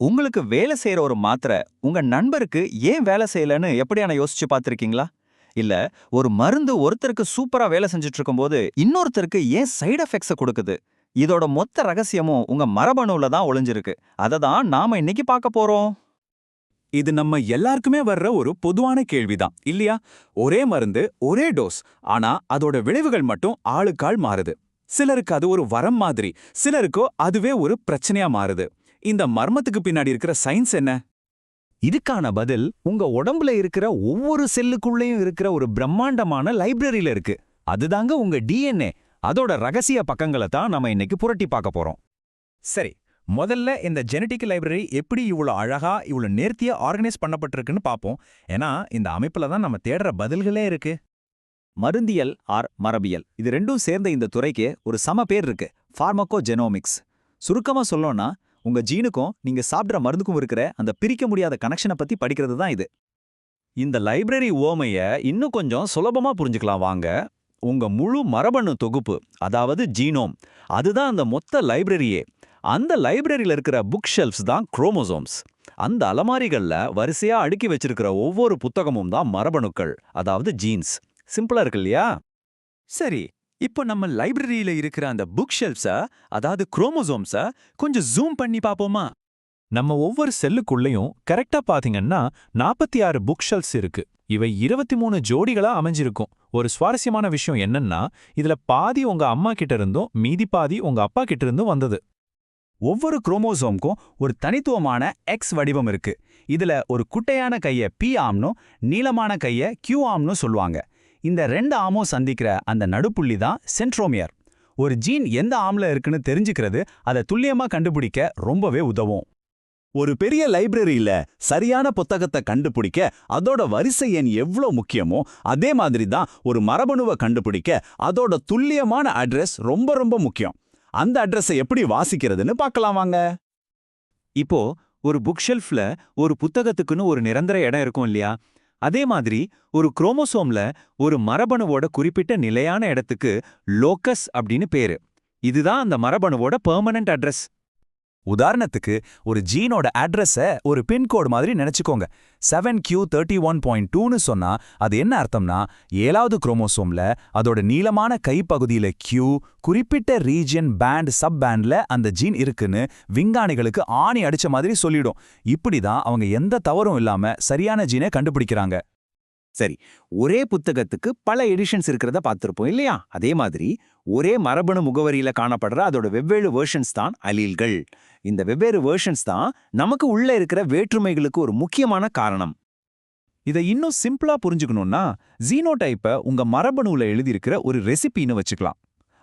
உங்களுக்கு வேலை செய்யற ஒரு மாத்திரை உங்க நண்பருக்கு ஏன் வேலை செய்யலன்னு எப்படியான யோசிச்சு பார்த்திருக்கீங்களா? இல்ல ஒரு மருந்து ஒருத்தருக்கு சூப்பரா வேலை செஞ்சுட்டு இருக்கும்போது இன்னொருத்தருக்கு ஏன் சைடு எஃபெக்ட்ஸை கொடுக்குது? இதோட மொத்த ரகசியமும் உங்க மரபணுல தான் ஒளிஞ்சிருக்கு. அதை தான் நாம இன்னைக்கு பார்க்க போறோம். இது நம்ம எல்லாருக்குமே வர்ற ஒரு பொதுவான கேள்விதான். இல்லையா? ஒரே மருந்து ஒரே டோஸ். ஆனா அதோட விளைவுகள் மட்டும் ஆளுக்காள் மாறுது. சிலருக்கு அது ஒரு வரம் மாதிரி சிலருக்கோ அதுவே ஒரு பிரச்சனையா மாறுது. இந்த மர்மத்துக்கு பின்னாடி இருக்கிற சயின்ஸ் என்ன? இதுக்கான பதில் உங்க உடம்புல இருக்கிற ஒவ்வொரு செல்லுக்குள்ளேயும் இருக்கிற ஒரு பிரம்மாண்டமான லைப்ரரியில இருக்கு. அதுதாங்க உங்க டிஎன்ஏ அதோட ரகசிய பக்கங்களை தான் நம்ம இன்னைக்கு புரட்டி பார்க்க போறோம். சரி முதல்ல இந்த ஜெனடிக் லைப்ரரி எப்படி இவ்வளோ அழகா இவ்வளோ நேர்த்தியா ஆர்கனைஸ் பண்ணப்பட்டிருக்குன்னு பார்ப்போம். ஏன்னா இந்த அமைப்புல தான் நம்ம தேடுற பதில்களே இருக்கு. மருந்தியல் ஆர் மரபியல். இது ரெண்டும் சேர்ந்த இந்த துறைக்கு ஒரு சம பேர் இருக்கு. ஃபார்மகோ ஜெனோமிக்ஸ் சுருக்கமா சொல்லோன்னா உங்க ஜீனுக்கும் நீங்க சாப்பிட்ற மருந்துக்கும் இருக்கிற அந்த பிரிக்க முடியாத கனெக்ஷனை பத்தி படிக்கிறது தான் இது. இந்த லைப்ரரி ஓமைய இன்னும் கொஞ்சம் சுலபமா புரிஞ்சுக்கலாம் வாங்க. உங்க முழு மரபணு தொகுப்பு அதாவது ஜீனோம் அதுதான் அந்த மொத்த லைப்ரரியே. அந்த லைப்ரரியில் இருக்கிற புக் ஷெல்ஃப்ஸ் தான் குரோமோசோம்ஸ் அந்த அலமாரிகள்ல வரிசையா அடுக்கி வச்சிருக்கிற ஒவ்வொரு புத்தகமும் தான் மரபணுக்கள் அதாவது ஜீன்ஸ் சிம்பிளா இருக்கு இல்லையா? சரி இப்போ நம்ம லைப்ரரியில இருக்கிற அந்த புக் ஷெல்ஃப்ஸ அதாவது குரோமோசோம்ஸ கொஞ்சம் ஜூம் பண்ணி பாப்போமா? நம்ம ஒவ்வொரு செல்லுக்குள்ளேயும் கரெக்டா பாத்தீங்கன்னா நாற்பத்தி ஆறு புக் ஷெல்ஃப்ஸ் இருக்கு. இவை இருபத்தி மூணு ஜோடிகளா அமைஞ்சிருக்கும். ஒரு சுவாரஸ்யமான விஷயம் என்னன்னா இதுல பாதி உங்க அம்மா கிட்ட இருந்தும் மீதி பாதி உங்க அப்பா கிட்ட இருந்தும் வந்தது. ஒவ்வொரு குரோமோசோம்க்கும் ஒரு தனித்துவமான எக்ஸ் வடிவம் இருக்கு. இதுல ஒரு குட்டையான கைய பி ஆம்னும் நீளமான கைய கியூ ஆம்னும் சொல்லுவாங்க. இந்த ரெண்டு ஆமும் சந்திக்கிற அந்த நடுப்புள்ளி தான் சென்ட்ரோமியர். ஒரு ஜீன் எந்த ஆம்ல இருக்குன்னு தெரிஞ்சுக்கிறது அதை துல்லியமா கண்டுபிடிக்க ரொம்பவே உதவும். ஒரு பெரிய லைப்ரரியில சரியான புத்தகத்தை கண்டுபிடிக்க அதோட வரிசை எண் எவ்வளோ முக்கியமோ அதே மாதிரி தான் ஒரு மரபணுவை கண்டுபிடிக்க அதோட துல்லியமான அட்ரஸ் ரொம்ப ரொம்ப முக்கியம். அந்த அட்ரஸை எப்படி வாசிக்கிறதுன்னு பார்க்கலாம் வாங்க. இப்போ ஒரு புக் ஷெல்ஃப்ல ஒரு புத்தகத்துக்குன்னு ஒரு நிரந்தர இடம் இருக்கும் இல்லையா? அதே மாதிரி ஒரு குரோமோசோம்ல ஒரு மரபணுவோட குறிப்பிட்ட நிலையான இடத்துக்கு லோக்கஸ் அப்படின்னு பேரு. இதுதான் அந்த மரபணுவோட பெர்மனன்ட் அட்ரஸ் உதாரணத்துக்கு ஒரு ஜீனோட அட்ரஸ ஒரு பின்கோடு மாதிரி நினைச்சுக்கோங்க. Seven q thirty one point டூன்னு சொன்னா அது என்ன அர்த்தம்னா ஏழாவது குரோமோசோம்ல அதோட நீளமான கைப்பகுதியில கியூ குறிப்பிட்ட ரீஜியன் பேண்ட் சப் பேண்ட்ல அந்த ஜீன் இருக்குன்னு விஞ்ஞானிகளுக்கு ஆணி அடிச்ச மாதிரி சொல்லிடும். இப்படி தான் அவங்க எந்த தவறும் இல்லாம சரியான ஜீனை கண்டுபிடிக்கிறாங்க. சரி ஒரே புத்தகத்துக்கு பல எடிஷன்ஸ் இருக்கிறத பார்த்துருப்போம் இல்லையா? அதே மாதிரி ஒரே மரபணு முகவரியில காணப்படுற அதோட வெவ்வேறு வேர்ஷன்ஸ் தான் அலீல்கள். இந்த வெவ்வேறு வேர்ஷன்ஸ் தான் நமக்கு உள்ள இருக்கிற வேற்றுமைகளுக்கு ஒரு முக்கியமான காரணம். இதை இன்னும் சிம்பிளா புரிஞ்சுக்கணும்னா ஜீனோடைப்பை உங்க மரபணுல எழுதியிருக்கிற ஒரு ரெசிபின்னு வச்சுக்கலாம்.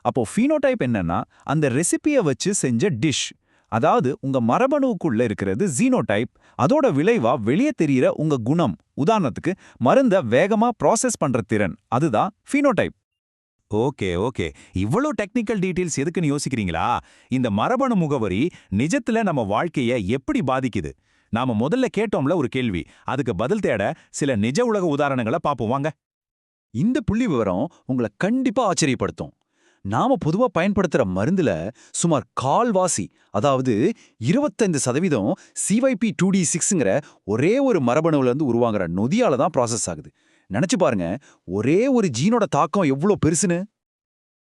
அப்போ ஃபீனோடைப் என்னன்னா அந்த ரெசிபியை வச்சு செஞ்ச டிஷ் அதாவது உங்க மரபணுவுக்குள்ள இருக்கிறது ஜீனோடைப் அதோட விளைவா வெளியே தெரியிற உங்க குணம். உதாரணத்துக்கு மருந்த வேகமா ப்ராசஸ் பண்ற திறன். அதுதான் ஃபீனோடைப் ஓகே ஓகே. இவ்வளோ டெக்னிக்கல் டீட்டெயில்ஸ் எதுக்குன்னு யோசிக்கிறீங்களா? இந்த மரபணு முகவரி நிஜத்துல நம்ம வாழ்க்கைய எப்படி பாதிக்குது? நாம முதல்ல கேட்டோம்ல ஒரு கேள்வி. அதுக்கு பதில் தேட சில நிஜ உலக உதாரணங்களை பார்ப்போம் வாங்க. இந்த புள்ளி விவரம் உங்களை கண்டிப்பா ஆச்சரியப்படுத்தும். நாம பொதுவா பயன்படுத்துற மருந்துல சுமார் கால்வாசி அதாவது இருபத்தைந்து சதவீதம் சிவைபி டூ டி சிக்ஸுங்கிற ஒரே ஒரு மரபணுவுல இருந்து உருவாகிற நொதியால தான் ப்ராசஸ் ஆகுது. நினைச்சு பாருங்க ஒரே ஒரு ஜீனோட தாக்கம் எவ்வளோ பெருசுன்னு.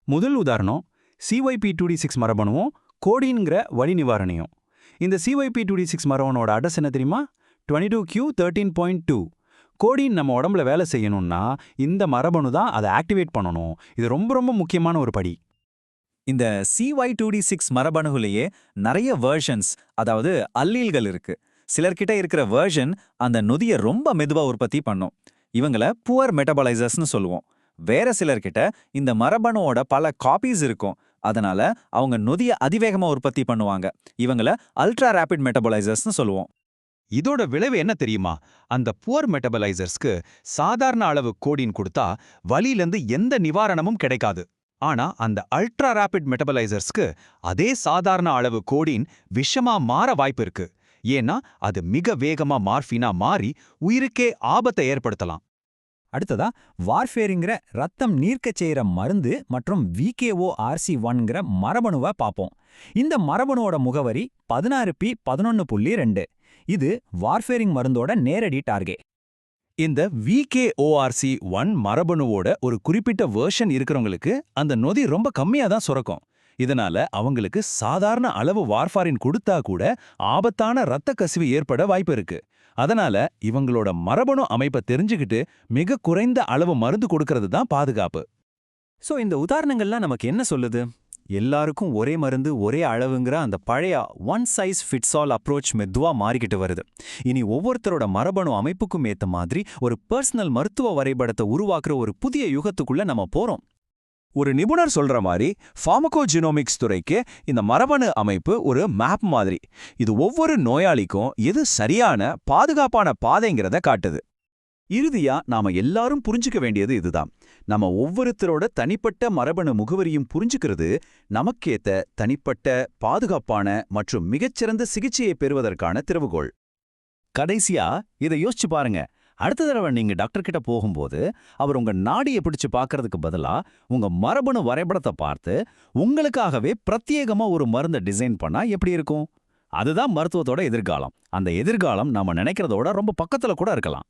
முதல் உதாரணம் சிஒய்பி டூ டி சிக்ஸ் மரபணுவும் கோடின்ங்கிற வலி நிவாரணியும். இந்த சிஒய்பி டூ டி சிக்ஸ் மரபணோட அட்ரஸ் என்ன தெரியுமா? Twenty two q thirteen point two codeine நம்ம உடம்புல வேலை செய்யணும்னா இந்த மரபணு தான் அதை ஆக்டிவேட் பண்ணணும். இது ரொம்ப ரொம்ப முக்கியமான ஒரு படி. இந்த சிஒய் டூ டி சிக்ஸ் மரபணுகுலேயே நிறைய வேர்ஷன்ஸ் அதாவது அல்லீல்கள் இருக்கு. சிலர்கிட்ட இருக்கிற வேர்ஷன் அந்த நொதியை ரொம்ப மெதுவா உற்பத்தி பண்ணும். இவங்கள புவர் மெட்டபலைசர்ஸ்னு சொல்லுவோம். வேற சிலர்கிட்ட இந்த மரபணுவோட பல காப்பீஸ் இருக்கும். அதனால அவங்க நொதியை அதிவேகமா உற்பத்தி பண்ணுவாங்க. இவங்கள அல்ட்ரா ரேபிட் மெட்டபலைசர்ஸ்னு சொல்லுவோம். இதோட விளைவு என்ன தெரியுமா? அந்த புவர் மெட்டபலைசர்ஸ்க்கு சாதாரண அளவு கோடின் கொடுத்தா வலியிலேருந்து எந்த நிவாரணமும் கிடைக்காது. ஆனா அந்த அல்ட்ரா ரேபிட் மெட்டபலைசர்ஸ்க்கு அதே சாதாரண அளவு கோடின் விஷமா மாற வாய்ப்பு இருக்குது ஏன்னா அது மிக வேகமா மார்ஃபினா மாறி உயிருக்கே ஆபத்தை ஏற்படுத்தலாம். அடுத்ததா வார்ஃபேரிங்கிற ரத்தம் நீர்க்கச் செய்யற மருந்து மற்றும் விகேஓ ஆர்சி ஒன்ங்கிற மரபணுவை பார்ப்போம். இந்த மரபணுவோட முகவரி பதினாறு பி பதினொன்னு புள்ளி ரெண்டு. இது வார்ஃபேரிங் மருந்தோட நேரடி டார்கெட் இந்த விகேஓஆர்சி ஒன் மரபணுவோட ஒரு குறிப்பிட்ட வெர்ஷன் இருக்கிறவங்களுக்கு அந்த நொதி ரொம்ப கம்மியா தான் சுரக்கும். இதனால அவங்களுக்கு சாதாரண அளவு வார்ஃபாரின் கொடுத்தா கூட ஆபத்தான இரத்த கசிவு ஏற்பட வாய்ப்பு இருக்கு. அதனால இவங்களோட மரபணு அமைப்பை தெரிஞ்சுக்கிட்டு மிக குறைந்த அளவு மருந்து கொடுக்கறது தான் பாதுகாப்பு. சோ இந்த உதாரணங்கள்லாம் நமக்கு என்ன சொல்லுது? எல்லாருக்கும் ஒரே மருந்து ஒரே அளவுங்கிற அந்த பழைய one size fits all approach மெதுவா மாறிக்கிட்டு வருது. இனி ஒவ்வொருத்தரோட மரபணு அமைப்புக்கும் ஏற்ற மாதிரி ஒரு பர்சனல் மருத்துவ வரைபடத்தை உருவாக்குற ஒரு புதிய யுகத்துக்குள்ள நம்ம போறோம். ஒரு நிபுணர் சொல்ற மாதிரி ஃபார்மகோஜினோமிக்ஸ் துறைக்கு இந்த மரபணு அமைப்பு ஒரு மேப் மாதிரி. இது ஒவ்வொரு நோயாளிக்கும் எது சரியான பாதுகாப்பான பாதைங்கிறத காட்டுது. இறுதியா நாம எல்லாரும் புரிஞ்சுக்க வேண்டியது இதுதான். நம்ம ஒவ்வொருத்தரோட தனிப்பட்ட மரபணு முகவரியும் புரிஞ்சுக்கிறது நமக்கேத்த தனிப்பட்ட பாதுகாப்பான மற்றும் மிகச்சிறந்த சிகிச்சையை பெறுவதற்கான திறவுகோள். கடைசியா இதை யோசிச்சு பாருங்க. அடுத்த தடவை நீங்க டாக்டர் கிட்ட போகும்போது அவர் உங்க நாடியை பிடிச்சு பார்க்கறதுக்கு பதிலா உங்க மரபணு வரைபடத்தை பார்த்து உங்களுக்காகவே பிரத்யேகமா ஒரு மருந்தை டிசைன் பண்ணா எப்படி இருக்கும்? அதுதான் மருத்துவத்தோட எதிர்காலம். அந்த எதிர்காலம் நாம நினைக்கிறதோட ரொம்ப பக்கத்துல கூட இருக்கலாம்.